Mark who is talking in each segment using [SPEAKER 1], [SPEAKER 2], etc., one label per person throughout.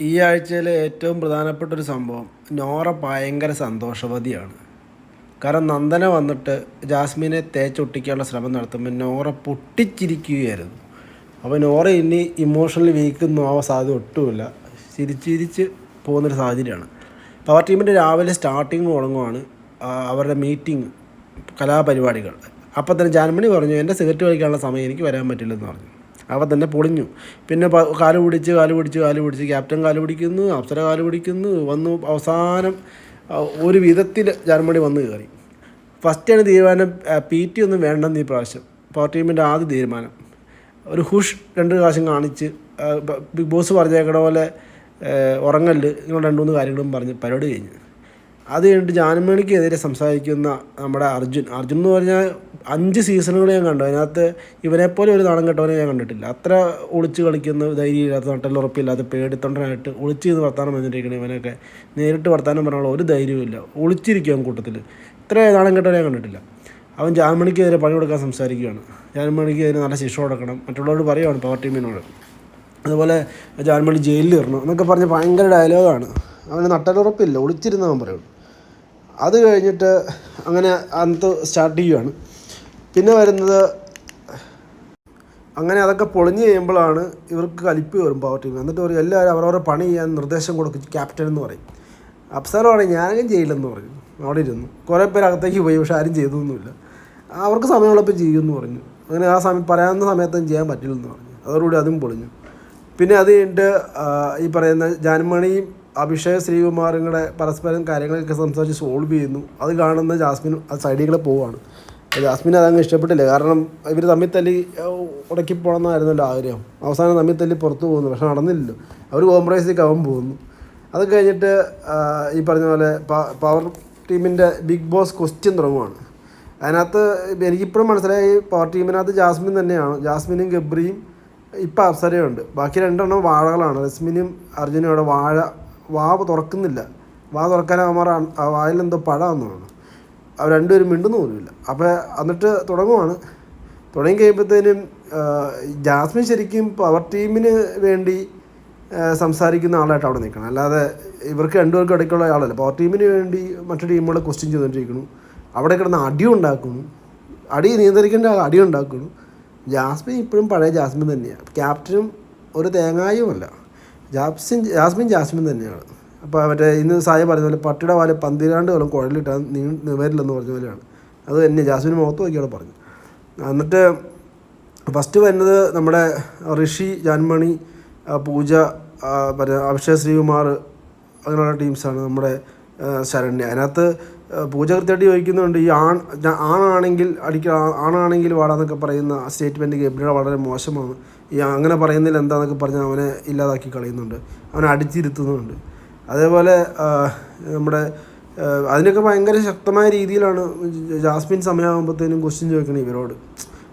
[SPEAKER 1] ഈ ആഴ്ചയിലെ ഏറ്റവും പ്രധാനപ്പെട്ട ഒരു സംഭവം നോറ ഭയങ്കര സന്തോഷവതിയാണ്. കാരണം നന്ദന വന്നിട്ട് ജാസ്മിനെ തേച്ചൊട്ടിക്കാനുള്ള ശ്രമം നടത്തുമ്പോൾ നോറ പൊട്ടിച്ചിരിക്കുകയായിരുന്നു. അപ്പോൾ നോറ ഇനി ഇമോഷണലി വീക്കൊന്നും ആവാൻ സാധ്യത ഒട്ടുമില്ല. ചിരിച്ച് ചിരിച്ച് പോകുന്നൊരു സാഹചര്യമാണ്. പവർ ടീമിന്റെ രാവിലെ സ്റ്റാർട്ടിങ് തുടങ്ങുവാണ് അവരുടെ മീറ്റിംഗ് കലാപരിപാടികൾ. അപ്പോൾ തന്നെ ജാൻമണി പറഞ്ഞു എന്റെ സിഗരറ്റ് വലിക്കാനുള്ള സമയം എനിക്ക് വരാൻ പറ്റില്ലെന്ന് പറഞ്ഞു. അപ്പോൾ തന്നെ പൊളിഞ്ഞു. പിന്നെ കാലു പിടിച്ച് കാൽ പിടിച്ച് കാൽ പിടിച്ച് ക്യാപ്റ്റൻ കാലു പിടിക്കുന്നു അപ്സര കാലു പിടിക്കുന്നു വന്നു. അവസാനം ഒരു വിധത്തിൽ ജർമ്മണി വന്ന് കയറി. ഫസ്റ്റാണ് തീരുമാനം പി ടി ഒന്നും വേണ്ടെന്ന് ഈ പ്രാവശ്യം. പവർ ടീമിന്റെ ആദ്യ തീരുമാനം. ഒരു ഹുഷ് രണ്ട് പ്രാവശ്യം കാണിച്ച് ബിഗ് ബോസ് പറഞ്ഞേക്കണ പോലെ ഉറങ്ങൽ ഇങ്ങനെ രണ്ട് മൂന്ന് കാര്യങ്ങളും പറഞ്ഞ് പരിപാടി കഴിഞ്ഞ്. അത് കഴിഞ്ഞിട്ട് ജാനമേണിക്കെതിരെ സംസാരിക്കുന്ന നമ്മുടെ അർജുൻ. അർജുൻ എന്ന് പറഞ്ഞാൽ അഞ്ച് സീസണുകൾ ഞാൻ കണ്ടു. അതിനകത്ത് ഇവനെപ്പോലെ ഒരു നാണം കെട്ടവനെ ഞാൻ കണ്ടിട്ടില്ല. അത്ര ഒളിച്ച് കളിക്കുന്ന ധൈര്യമില്ലാത്ത നട്ടലുറപ്പില്ലാത്ത പേടിത്തൊണ്ടനായിട്ട് ഒളിച്ച് ചെയ്ത് വർത്താനം വന്നിട്ടിരിക്കണം ഇവനൊക്കെ നേരിട്ട് വർത്താനം പറയാനുള്ള ഒരു ധൈര്യവുമില്ല ഒളിച്ചിരിക്കും കൂട്ടത്തിൽ ഇത്ര നാണം കെട്ടവനെ ഞാൻ കണ്ടിട്ടില്ല. അവൻ ജാൻമണിക്കെതിരെ പണി കൊടുക്കാൻ സംസാരിക്കുകയാണ് ജാൻമണിക്കെതിരെ നല്ല ശിക്ഷ കൊടുക്കണം. മറ്റുള്ളവരോട് പറയുവാണ് പവർ ടീമിനോട്. അതുപോലെ ജാൻമണി ജയിലിൽ ഇറണം എന്നൊക്കെ പറഞ്ഞ് ഭയങ്കര ഡയലോഗാണ് അവന് നട്ടലുറപ്പില്ല ഒളിച്ചിരുന്നവൻ പറയും. അത് കഴിഞ്ഞിട്ട് അങ്ങനെ അന്നത്തെ സ്റ്റാർട്ട് ചെയ്യുകയാണ് പിന്നെ വരുന്നത് അങ്ങനെ അതൊക്കെ പൊളിഞ്ഞ് കഴിയുമ്പോഴാണ് ഇവർക്ക് കലിപ്പ് വരും പവർ ടീം എന്നിട്ട് പറയും എല്ലാവരും അവരവരുടെ പണി ചെയ്യാൻ നിർദ്ദേശം കൊടുക്കും ക്യാപ്റ്റൻ എന്ന് പറയും. അപ്സരം പറയും ഞാനും ചെയ്യില്ലെന്ന് പറഞ്ഞു അവിടെ ഇരുന്നു. കുറേ പേര് അകത്തേക്ക് പോയി പക്ഷെ ആരും ചെയ്തൊന്നുമില്ല. അവർക്ക് സമയമുള്ളപ്പോൾ ചെയ്യുമെന്ന് പറഞ്ഞു. അങ്ങനെ ആ സമയം പറയാവുന്ന സമയത്തൊന്നും ചെയ്യാൻ പറ്റില്ലെന്ന് പറഞ്ഞു. അതോടുകൂടി അതും പൊളിഞ്ഞു. പിന്നെ അത് കഴിഞ്ഞിട്ട് ഈ പറയുന്ന ജാൻമണിയും അഭിഷേക് ശ്രീകുമാറും കൂടെ പരസ്പരം കാര്യങ്ങളൊക്കെ സംസാരിച്ച് സോൾവ് ചെയ്യുന്നു. അത് കാണുന്ന ജാസ്മിൻ ആ സൈഡിൽ പോവാണ്. ജാസ്മിൻ അതങ്ങ് ഇഷ്ടപ്പെട്ടില്ല. കാരണം ഇവർ തമ്മിൽ തല്ലി ഉടക്കി പോകണമെന്നായിരുന്നല്ലോ ആഗ്രഹം. അവസാനം തമ്മിൽ തല്ലി പുറത്ത് പോകുന്നു. പക്ഷെ നടന്നില്ലല്ലോ. അവർ കോംപ്രമൈസിലേക്ക് അവൻ പോകുന്നു. അത് കഴിഞ്ഞിട്ട് ഈ പറഞ്ഞ പോലെ പവർ ടീമിന്റെ ബിഗ് ബോസ് ക്വസ്റ്റ്യൻ തുടങ്ങുവാണ്. അതിനകത്ത് എനിക്കിപ്പോഴും മനസ്സിലായി പവർ ടീമിനകത്ത് ജാസ്മിൻ തന്നെയാണ്. ജാസ്മിനും ഗബ്രിയും ഇപ്പം അപ്സരയുണ്ട്. ബാക്കി രണ്ടെണ്ണം വാഴകളാണ്. റസ്മിനും അർജുനും അവിടെ വാഴ വാ തുറക്കുന്നില്ല. വാ തുറക്കാൻ അവന്മാർ വായിൽ എന്തോ പഴമെന്നാണ് അവർ രണ്ടുപേരും മിണ്ടുന്നു പോലുമില്ല. അപ്പോൾ എന്നിട്ട് തുടങ്ങുവാണ്. തുടങ്ങി കഴിയുമ്പോഴത്തേനും ജാസ്മിൻ ശരിക്കും പവർ ടീമിന് വേണ്ടി സംസാരിക്കുന്ന ആളായിട്ട് അവിടെ നിൽക്കണം. അല്ലാതെ ഇവർക്ക് രണ്ടുപേർക്കും ഇടയ്ക്കുള്ള ആളല്ല. പവർ ടീമിന് വേണ്ടി മറ്റു ടീമുകളെ ക്വസ്റ്റ്യൻ ചെയ്തുകൊണ്ടിരിക്കുന്നു. അവിടെ കിടന്ന് അടി ഉണ്ടാക്കുന്നു. അടി നിയന്ത്രിക്കേണ്ട അടി ഉണ്ടാക്കുന്നു. ജാസ്മിൻ ഇപ്പോഴും പഴയ ജാസ്മിൻ തന്നെയാണ് ക്യാപ്റ്റനും ഒരു തേങ്ങായുമല്ല ജാസ്മിൻ ജാസ്മിൻ ജാസ്മിൻ തന്നെയാണ്. അപ്പോൾ മറ്റേ ഇന്ന് സായ പറഞ്ഞ പോലെ പട്ടിയുടെ വാൽ പന്തിരാണ്ട് കൊല്ലം കുഴലിട്ടാൽ നീ വരില്ലെന്ന് പറഞ്ഞ പോലെയാണ്. അത് തന്നെ ജാസ്മിൻ മുഖത്ത് നോക്കിയാണ് പറഞ്ഞു എന്നിട്ട് ഫസ്റ്റ് വരുന്നത് നമ്മുടെ ഋഷി ജാൻമണി പൂജ പിന്നെ അഭിഷേക് ശ്രീകുമാർ അങ്ങനെയുള്ള ടീംസാണ് നമ്മുടെ ശരണ്യ. അതിനകത്ത് പൂജ കൃത്യമായിട്ട് ചോദിക്കുന്നുണ്ട് ഈ ആൺ ആണാണെങ്കിൽ അടിക്ക ആണാണെങ്കിൽ വാടാന്നൊക്കെ പറയുന്ന സ്റ്റേറ്റ്മെന്റ് ഗബ്രിയുടെ വളരെ മോശമാണ്. ഈ അങ്ങനെ പറയുന്നതിൽ എന്താണെന്നൊക്കെ പറഞ്ഞ് അവനെ ഇല്ലാതാക്കി കളയുന്നുണ്ട്. അവനെ അടിച്ചിരുത്തുന്നുണ്ട്. അതേപോലെ നമ്മുടെ അതിനൊക്കെ ഭയങ്കര ശക്തമായ രീതിയിലാണ് ജാസ്മിൻ സമയമാകുമ്പോഴത്തേനും ക്വസ്റ്റ്യൻ ചോദിക്കണം ഇവരോട്.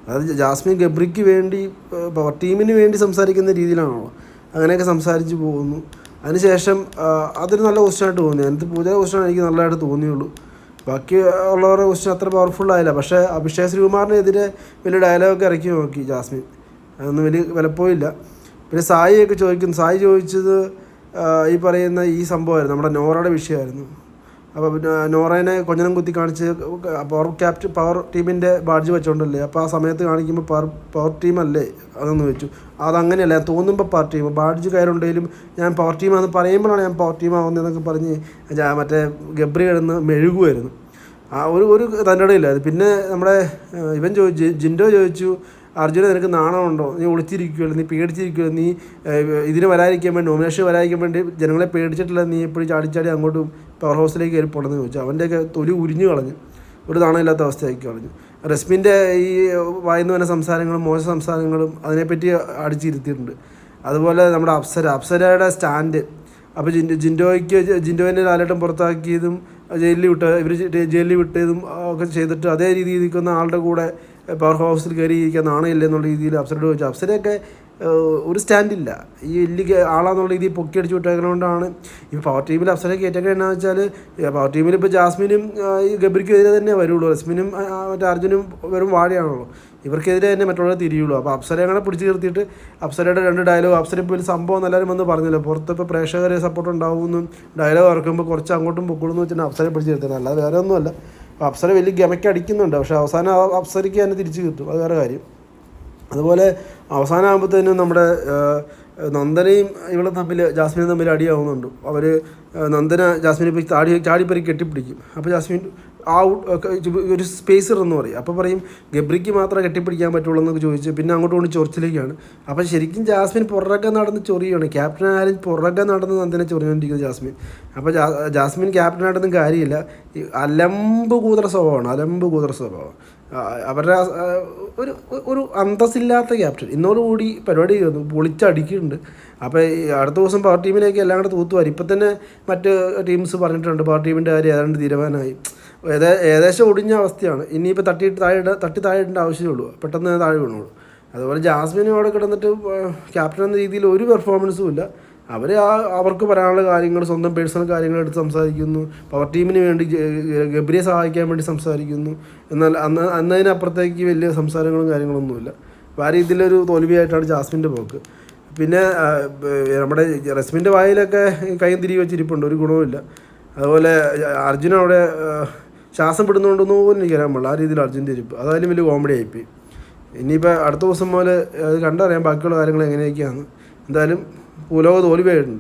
[SPEAKER 1] അതായത് ജാസ്മിൻ ഗബ്രിക്ക് വേണ്ടി ടീമിന് വേണ്ടി സംസാരിക്കുന്ന രീതിയിലാണല്ലോ. അങ്ങനെയൊക്കെ സംസാരിച്ച് പോകുന്നു. അതിനുശേഷം അതൊരു നല്ല ക്വസ്റ്റ്യനായിട്ട് തോന്നി. അതിനകത്ത് പൂജ ക്വസ്റ്റ്യൻ എനിക്ക് നല്ലതായിട്ട് തോന്നിയുള്ളൂ. ബാക്കി ഉള്ളവരുടെ ക്വസ്റ്റ്യൻ അത്ര പവർഫുൾ ആയില്ല. പക്ഷേ അഭിഷേക് ശ്രീകുമാറിനെതിരെ വലിയ ഡയലോഗൊക്കെ ഇറക്കി നോക്കി ജാസ്മിൻ. അതൊന്നും വലിയ വിലപ്പോയില്ല. പിന്നെ സായിയൊക്കെ ചോദിക്കുന്നു. സായി ചോദിച്ചത് ഈ പറയുന്ന ഈ സംഭവമായിരുന്നു. നമ്മുടെ നോറയുടെ വിഷയമായിരുന്നു. അപ്പോൾ പിന്നെ നോറേനെ കൊഞ്ഞനം കുത്തി കാണിച്ച് പവർ ക്യാപ്റ്റ് പവർ ടീമിന്റെ ബാഡ്ജ് വെച്ചോണ്ടല്ലേ? അപ്പോൾ ആ സമയത്ത് കാണിക്കുമ്പോൾ പവർ പവർ ടീമല്ലേ അതെന്ന് വെച്ചു. അതങ്ങനെയല്ല? തോന്നുമ്പോൾ പവർ ടീം ബാഡ്ജ് കയറുണ്ടെങ്കിലും ഞാൻ പവർ ടീമാണെന്ന് പറയുമ്പോഴാണ് ഞാൻ പവർ ടീം ആവുന്നതെന്നൊക്കെ പറഞ്ഞ് മറ്റേ ഗബ്രി കിടന്ന് മെഴുകുമായിരുന്നു ആ ഒരു ഒരു തന്റെ ഇടയില്ല പിന്നെ നമ്മുടെ ഇവൻ ചോദിച്ചു ജിൻഡോ ചോദിച്ചു അർജുന നിനക്ക് നാണമുണ്ടോ? നീ ഒളിച്ചിരിക്കുമല്ലോ നീ പേടിച്ചിരിക്കുമല്ലോ നീ ഇതിന് വരാതിരിക്കാൻ വേണ്ടി നോമിനേഷൻ വരാതിരിക്കാൻ വേണ്ടി ജനങ്ങളെ പേടിച്ചിട്ടില്ല നീ എപ്പോഴും ചാടിച്ചാടി അങ്ങോട്ടും പവർ ഹൗസിലേക്ക് കയറി പോകണമെന്ന് ചോദിച്ചു. അവന്റെയൊക്കെ തൊലി ഉരിഞ്ഞു കളഞ്ഞു. ഒരു നാണമില്ലാത്ത അവസ്ഥയാക്കി കളഞ്ഞു. റസ്മിന്റെ ഈ വായന്ന് വരുന്ന സംസാരങ്ങളും മോശ സംസാരങ്ങളും അതിനെപ്പറ്റി അടിച്ചിരുത്തിയിട്ടുണ്ട്. അതുപോലെ നമ്മുടെ അപ്സര അപ്സരയുടെ സ്റ്റാൻഡ്. അപ്പോൾ ജിൻഡോ ജിൻഡോയ്ക്ക് ജിൻഡോയിനെ ലാലേട്ടം പുറത്താക്കിയതും ജയിലിൽ വിട്ട ഇവർ ജയിലിൽ വിട്ടതും ഒക്കെ ചെയ്തിട്ട് അതേ രീതിയിൽ നിൽക്കുന്ന ആളുടെ കൂടെ പവർ ഹൗസിൽ കയറി ഇരിക്കാൻ നാണയില്ല എന്നുള്ള രീതിയിൽ അപ്സരയോട് ചോദിച്ചു അപ്സരയൊക്കെ ഒരു സ്റ്റാൻഡില്ല ഈ വലിയ ആളാന്നുള്ള രീതിയിൽ പൊക്കി അടിച്ച് വിട്ടേക്കുന്നതുകൊണ്ടാണ് ഈ പവർ ടീമിൽ അപ്സരെ കയറ്റൊക്കെ എന്നാന്ന് വെച്ചാൽ പവർ ടീമിൽ ഇപ്പോൾ ജാസ്മിനും ഈ ഗബ്രിക്കും എതിരെ തന്നെ വരുള്ളൂ. ആ, മറ്റേ അർജുനും വെറും വാഴയാണല്ലോ ഇവർക്കെതിരെ തന്നെ മറ്റുള്ളവരെ തിരിയുള്ളൂ. അപ്പോൾ അപ്സരയെ അങ്ങനെ പിടിച്ചു നിർത്തിയിട്ട് അപ്സരയുടെ രണ്ട് ഡയലോഗ് അപ്സര ഇപ്പോൾ ഒരു സംഭവം എല്ലാവരും വന്ന് പറഞ്ഞില്ല. പുറത്തിപ്പോൾ പ്രേക്ഷകരെ സപ്പോർട്ട് ഉണ്ടാവുമെന്നും ഡയലോഗ് ഇറക്കുമ്പോൾ കുറച്ച് അങ്ങോട്ടും പൊക്കോളെന്ന് വെച്ചിട്ട് അപ്സരയെ പിടിച്ചു നിർത്തിയിട്ടില്ല അല്ലാതെ വേറെ ഒന്നുമല്ല. അപ്പോൾ അപ്സര വലിയ ഗമയ്ക്ക് അടിക്കുന്നുണ്ട്. പക്ഷേ അവസാനം അപ്സരയ്ക്ക് തന്നെ തിരിച്ച് കിട്ടും. അത് വേറെ കാര്യം. അതുപോലെ അവസാനമാകുമ്പോഴത്തേനും നമ്മുടെ നന്ദനയും ഇവളും തമ്മിൽ ജാസ്മിനും തമ്മിൽ അടിയാവുന്നുണ്ട്. അവർ നന്ദന ജാസ്മിനെ പോയി താടി ചാടിപ്പറി കെട്ടിപ്പിടിക്കും. അപ്പോൾ ജാസ്മിൻ ആ ഒരു സ്പേസർ എന്ന് പറയും. അപ്പോൾ പറയും ഗബ്രിക്ക് മാത്രമേ കെട്ടിപ്പിടിക്കാൻ പറ്റുള്ളൂ എന്നൊക്കെ ചോദിച്ചു പിന്നെ അങ്ങോട്ട് കൊണ്ട് ചൊറിച്ചിലേക്കാണ്. അപ്പോൾ ശരിക്കും ജാസ്മിൻ പുറകെ നടന്ന് ചൊറിയാണ് ക്യാപ്റ്റൻ ആയാലും പുറകെ നടന്ന് നന്ദനെ ചൊറിഞ്ഞുകൊണ്ടിരിക്കുന്നത് ജാസ്മിൻ. അപ്പോൾ ജാസ്മിൻ ക്യാപ്റ്റനായിട്ടൊന്നും കാര്യമില്ല. അലമ്പ് കൂതറ സ്വഭാവമാണ്. അലമ്പ് കൂതറ സ്വഭാവം. അവരുടെ ഒരു ഒരു അന്തസ്സില്ലാത്ത ക്യാപ്റ്റൻ. ഇന്നോടുകൂടി പരിപാടി പൊളിച്ചടിക്കുന്നുണ്ട്. അപ്പോൾ അടുത്ത ദിവസം പവർ ടീമിലേക്ക് എല്ലാം കൂടെ തൂത്തുവാരി. ഇപ്പം തന്നെ മറ്റ് ടീംസ് പറഞ്ഞിട്ടുണ്ട് പവർ ടീമിന്റെ കാര്യം ഏതാണ്ട് തീരുമാനമായി. ഏതാ ഏകദേശം ഒടിഞ്ഞ അവസ്ഥയാണ്. ഇനിയിപ്പോൾ തട്ടിയിട്ട് താഴെ തട്ടി താഴെ ഇടേണ്ട ആവശ്യമേ ഉള്ളൂ. പെട്ടെന്ന് താഴെ വീണുള്ളൂ അതുപോലെ ജാസ്മിനും അവിടെ കിടന്നിട്ട് ക്യാപ്റ്റൻ എന്ന രീതിയിൽ ഒരു പെർഫോമൻസും ഇല്ല. അവർ ആ അവർക്ക് പറയാനുള്ള കാര്യങ്ങൾ സ്വന്തം പേഴ്സണൽ കാര്യങ്ങൾ എടുത്ത് സംസാരിക്കുന്നു. പവർ ടീമിന് വേണ്ടി ഗബരിയെ സഹായിക്കാൻ വേണ്ടി സംസാരിക്കുന്നു. എന്നാൽ അന്ന് അന്നതിനപ്പുറത്തേക്ക് വലിയ സംസാരങ്ങളും കാര്യങ്ങളൊന്നുമില്ല. അപ്പോൾ ആ രീതിയിലൊരു തോൽവിയായിട്ടാണ് ജാസ്മിന്റെ പോക്ക്. പിന്നെ നമ്മുടെ റസ്മിന്റെ വായിലൊക്കെ കൈ തിരികെ വെച്ചിരിപ്പുണ്ട്. ഒരു ഗുണവുമില്ല. അതുപോലെ അർജുൻ അവിടെ ശ്വാസം പെടുന്നുണ്ടെന്ന് പോലും എനിക്ക് അറിയാൻ പാടില്ല. ആ രീതിയിൽ അർജുന്റെ ഇരിപ്പ് അതായാലും വലിയ കോമഡി ആയിപ്പോയി ഇനിയിപ്പോൾ അടുത്ത ദിവസം മുതൽ അത് കണ്ടറിയാം ബാക്കിയുള്ള കാര്യങ്ങൾ എങ്ങനെയൊക്കെയാണ് എന്തായാലും ഭൂലോക തോൽവിയായിട്ടുണ്ട്